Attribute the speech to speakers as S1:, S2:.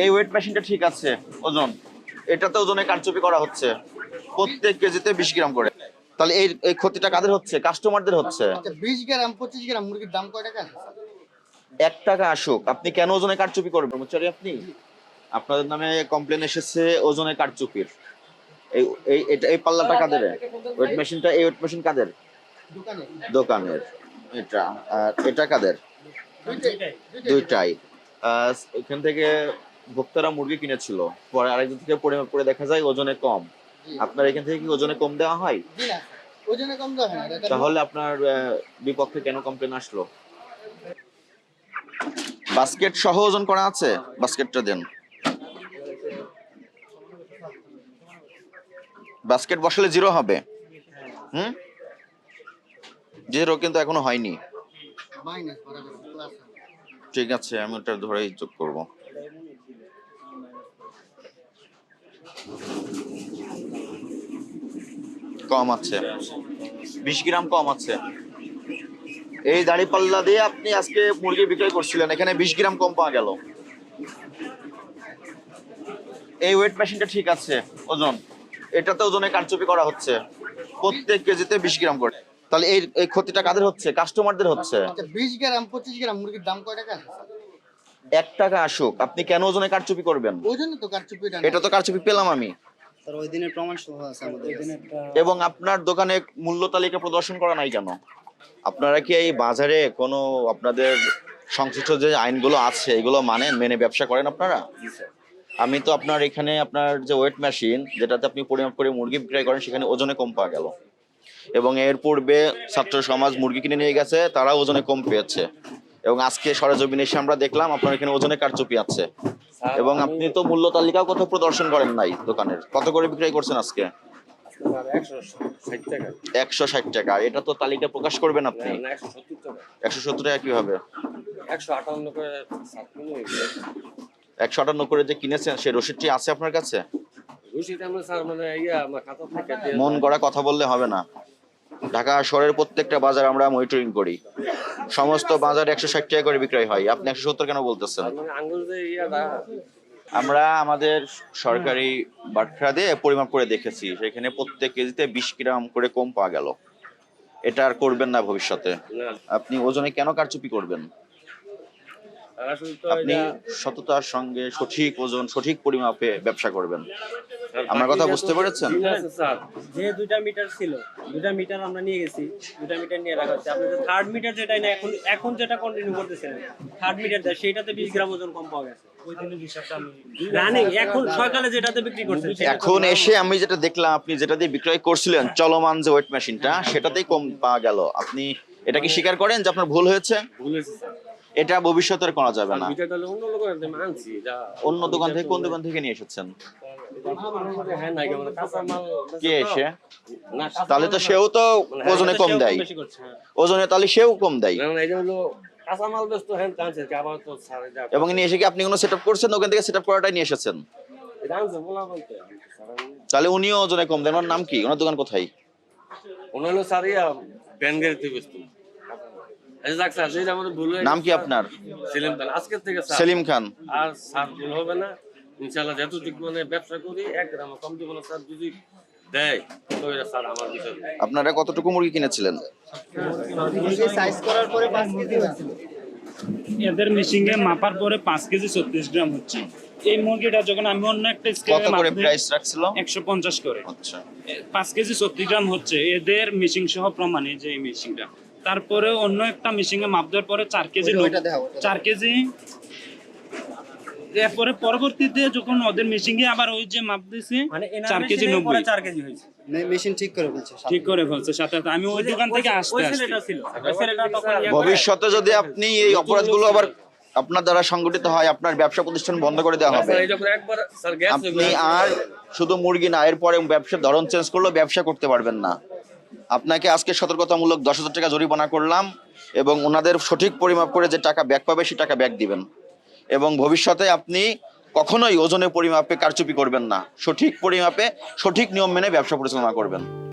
S1: এই ওয়েট মেশিনটা ঠিক আছে ওজন। এটাতে ওজনে কারচুপি করা হচ্ছে। প্রত্যেক কেজিতে বিশ গ্রাম করে। তাহলে এই এই ক্ষতিটা কাদের হচ্ছে? কাস্টমারদের হচ্ছে।
S2: আচ্ছা বিশ গ্রাম পঁচিশ গ্রাম মুরগির দাম কয় টাকা?
S1: এক টাকা আসুক। আপনি কেন ওজনে কারচুপি করবেন? কর্মচারী আপনি? আপনাদের নামে কমপ্লেন এসেছে ওজনে কারচুপির। এই এই এটা এই পাল্লাটা কাদের? ওয়েট মেশিনটা এই ওয়েট মেশিন কাদের?
S2: দোকানে
S1: দোকানের। এটা আর এটা কাদের?
S2: দুইটাই
S1: এখান থেকে ভোক্তারা মুরগি কিনেছিল। পরে আরেকজন থেকে পরিমাপ করে দেখা যায় ওজনে কম। আপনার এখান থেকে কি ওজনে কম দেওয়া হয়?
S2: ওজনে কম দেওয়া হয় না।
S1: তাহলে আপনার বিপক্ষে কেন কমপ্লেন আসলো? বাস্কেট সহ ওজন করা আছে? বাস্কেটটা দেন। বাস্কেট বসালে জিরো হবে। হুম? জিরো কিন্তু এখনও হয়নি। ঠিক আছে আমি ওটা ধরেই যোগ করব। কম আছে। বিশ গ্রাম কম আছে। এই দাড়ি পাল্লা দিয়ে আপনি আজকে মুরগি বিক্রয় করছিলেন, এখানে বিশ গ্রাম কম পাওয়া গেল। এই ওয়েট মেশিনটা ঠিক আছে, ওজন। এটাতে ওজনে কারচুপি করা হচ্ছে। প্রত্যেক কেজিতে বিশ গ্রাম করে। তাহলে এই ক্ষতিটা কাদের হচ্ছে? কাস্টমারদের হচ্ছে।
S2: আচ্ছা বিশ গ্রাম, পঁচিশ গ্রাম মুরগির দাম কয় টাকা?
S1: এক টাকা আসুক আপনি কেন ওজনে কারচুপি করবেন?
S2: ওই জন্য তো কারচুপিটা
S1: এটা তো কারচুপি পেলাম আমি।
S2: স্যার ওই দিনের প্রমাণ সহ আছে আমাদের
S1: এবং আপনার দোকানে মূল্য তালিকা প্রদর্শন করা নাই কেন? আপনারা কি এই বাজারে কোনো আপনাদের সংশ্লিষ্ট যে আইনগুলো আছে এগুলো মানেন মেনে ব্যবসা করেন আপনারা? আমি তো আপনার এখানে আপনার যে ওয়েট মেশিন যেটাতে আপনি পরিমাপ করে মুরগি বিক্রয় করেন সেখানে ওজনে কম পাওয়া গেল। এবং এর পূর্বে ছাত্র সমাজ মুরগি কিনে নিয়ে গেছে তারা ওজনে কম পেয়েছে। এবং আজকে সরেজমিনে এসে আমরা দেখলাম আপনার এখানে ওজনে কারচুপি আছে। এবং আপনি তো মূল্য তালিকাও কোথাও প্রদর্শন করেন নাই দোকানের? কত করে বিক্রয় করছেন আজকে?
S3: একশো ষাট টাকা।
S1: এটা তো তালিকা প্রকাশ করবেন আপনি।
S3: একশো সত্তর টাকা।
S1: কীভাবে?
S3: একশো আটান্ন করে
S1: করে যে কিনেছেন সেই রসিদটি আছে আপনার কাছে?
S3: মানে
S1: মন গড়া কথা বললে হবে না। ঢাকা শহরের প্রত্যেকটা বাজার আমরা মনিটরিং করি। সমস্ত বাজার একশো ষাট টাকা করে বিক্রয় হয়। আপনি একশো সত্তর কেন বলতেছেন? আমরা আমাদের সরকারি বাটখারা দিয়ে পরিমাপ করে দেখেছি। সেখানে প্রত্যেক কেজিতে বিশ গ্রাম করে কম পাওয়া গেল। এটা আর করবেন না ভবিষ্যতে। আপনি ওজনে কেন কারচুপি করবেন? আপনি সততার সঙ্গে সঠিক ওজন সঠিক পরিমাপে ব্যবসা করবেন। আমার কথা বুঝতে পেরেছেন?
S4: যে দুইটা মিটার ছিল দুইটা মিটার আমরা নিয়ে গেছি দুইটা মিটার নিয়ে রাখা হচ্ছে। আপনি থার্ড মিটার যেটা না এখন এখন যেটা কন্টিনিউ করতেছেন থার্ড মিটার দেয় সেটাতে বিশ গ্রাম ওজন কম পাওয়া গেছে। ওই দিনের হিসাবটা আমি রানিং এখন সকালে যেটাতে বিক্রি করছেন সেটা তো
S1: এখন এসে আমি যেটা দেখলাম আপনি যেটা দিয়ে বিক্রয় করছিলেন চলমান যে ওয়েট মেশিনটা সেটাতেই কম পাওয়া গেল। আপনি এটা কি স্বীকার করেন যে আপনার ভুল হয়েছে?
S3: ভুল হয়েছে স্যার।
S1: এটা ভবিষ্যতে করা যাবে না।
S3: অন্য
S1: দোকান থেকে কোন দোকান থেকে নিয়ে এসেছেন?
S3: হ্যাঁ
S1: কে এসে? তাহলে তো সেও তো
S3: মানে
S1: ওজনে কম দেয়।
S4: হ্যাঁ।
S1: ওজনে তাহলে সেও কম দেয়।
S3: হ্যাঁ
S1: এবং নিয়ে এসে কি আপনি কোনো সেট করছেন? ওখান থেকে সেট আপ করাটাই নিয়ে এসেছেন। তাহলে উনিও ওজনে কম দেন। ওনার নাম কি? ওনার দোকান কোথায়?
S3: ওনার হলো স্যার ইয়া ব্যস্ত এই যাক স্যার যেটা আমাদের ভুল হয়ে
S1: নাম কি আপনার?
S3: সেলিম খান। আজকের থেকে
S1: সেলিম খান।
S3: আর স্যার ভুল হবে না। ইনশাআল্লাহ যতটুকু মানে ব্যবসা করি এক গ্রাম কম দিব স্যার যদি দেয় স্যার আমার বিষয়।
S1: আপনারা কতটুকু মুরগি কিনেছিলেন?
S2: সাইজ করার পরে পাঁচ কেজি হয়েছিল।
S5: এদের এ মাপার পরে পাঁচ কেজি ছত্রিশ গ্রাম হচ্ছে। এই মুরগিটা যখন আমি অন্য একটা স্কেলে
S1: করে প্রাইস রাখছিল
S5: একশো পঞ্চাশ করে।
S1: আচ্ছা।
S5: এ, পাঁচ কেজি ছত্রিশ গ্রাম হচ্ছে। এদের মেশিং সহ প্রমাণে যে এই মেশিংটা তারপরে অন্য একটা মেশিং এ মাপ দেওয়ার পরে চার কেজি চার কেজি। এরপরে পরবর্তীতে যখন ওদের মেশিং এ আবার ওই যে মাপ দিছে
S4: মানে
S5: চার কেজি নব্বই।
S4: চার কেজি হয়েছে।
S2: মেশিন ঠিক করে বলছে
S5: ঠিক করে ফেলছে সাথে সাথে। আমি ওই দোকান থেকে আসতে
S4: ওই
S5: আসতে
S4: ছেলেটা ছিল। ওই ছেলেটা তখন ইয়ে
S1: ভবিষ্যতে যদি আপনি এই অপরাধগুলো আবার আপনার দ্বারা সংগঠিত হয় আপনার ব্যবসা প্রতিষ্ঠান বন্ধ করে দেওয়া হবে।
S3: স্যার এটা করে একবার স্যার গ্যাস
S1: আপনি আর শুধু মুরগি না এরপরে ব্যবসার ধরন চেঞ্জ করলেও ব্যবসা করতে পারবেন না। আপনাকে আজকে সতর্কতামূলক দশ হাজার টাকা জরিমানা করলাম এবং ওনাদের সঠিক পরিমাপ করে যে টাকা ব্যাক পাবে সে টাকা ব্যাক দিবেন। এবং ভবিষ্যতে আপনি কখনোই ওজনের পরিমাপে কারচুপি করবেন না। সঠিক পরিমাপে সঠিক নিয়ম মেনে ব্যবসা পরিচালনা করবেন।